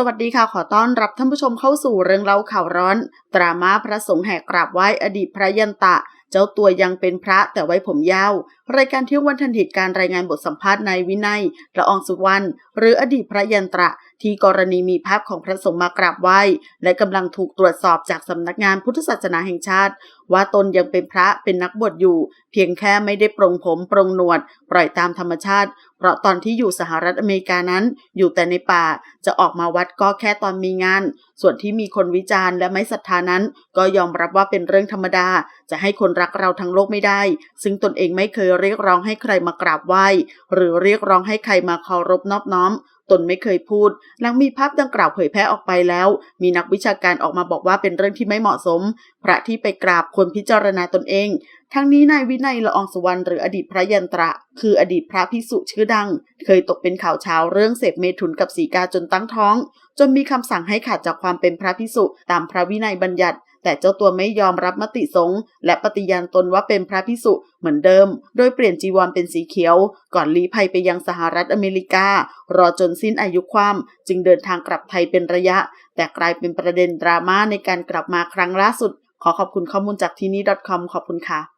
สวัสดีค่ะ ขอต้อนรับท่านผู้ชมเข้าสู่เรื่องเล่าข่าวร้อน ดราม่าพระสงฆ์แหกกราบไหว้อดีตพระยันตะเจ้าตัวยังเป็นพระแต่ไว้ผมยาว รายการเที่ยงวันทันทิดการรายงานบทสัมภาษณ์นายวินัยละอองสุวรรณหรืออดีตพระยันตระ ที่กรณีมีภาพของพระสงฆ์มากราบไหว้ และกำลังถูกตรวจสอบจากสำนักงานพุทธศาสนาแห่งชาติ ว่าตนยังเป็นพระเป็นนักบวชอยู่ เพียงแค่ไม่ได้ปรงผมปรงหนวด ปล่อยตามธรรมชาติ เพราะตอนที่อยู่สหรัฐอเมริกานั้น อยู่แต่ในป่าจะออกมาวัดก็แค่ตอนมีงาน ส่วนที่มีคนวิจารณ์และไม่ศรัทธานั้น ก็ยอมรับว่าเป็นเรื่องธรรมดาจะให้คนรักเราทั้งโลกไม่ได้ ซึ่งตนเองไม่เคยเรียกร้องให้ใครมากราบไหว้ หรือเรียกร้องให้ใครมาเคารพนอบน้อม ตนไม่เคยพูด หลังมีภาพดังกล่าวเผยแพร่ออกไปแล้ว มีนักวิชาการออกมาบอกว่าเป็นเรื่องที่ไม่เหมาะสม พระที่ไปกราบควรพิจารณาตนเอง ทั้งนี้นายวินัยละอองสุวรรณหรืออดีตพระยันตระ คืออดีตพระพิสุชื่อดัง เคยตกเป็นข่าวเช้าเรื่องเสพเมถุนกับสีกาจนตั้งท้องจนมีคำสั่งให้ขาดจากความเป็นพระพิสุตามพระวินัยบัญญัติ แต่เจ้าตัวไม่ยอมรับมติสงฆ์และปฏิญาณตนว่าเป็นพระพิสุเหมือนเดิม โดยเปลี่ยนจีวรเป็นสีเขียว ก่อนลี้ภัยไปยังสหรัฐอเมริกา รอจนสิ้นอายุความจึงเดินทางกลับไทยเป็นระยะ แต่กลายเป็นประเด็นดราม่าในการกลับมาครั้งล่าสุด ขอขอบคุณข้อมูลจากที่นี่ .com ขอบคุณค่ะ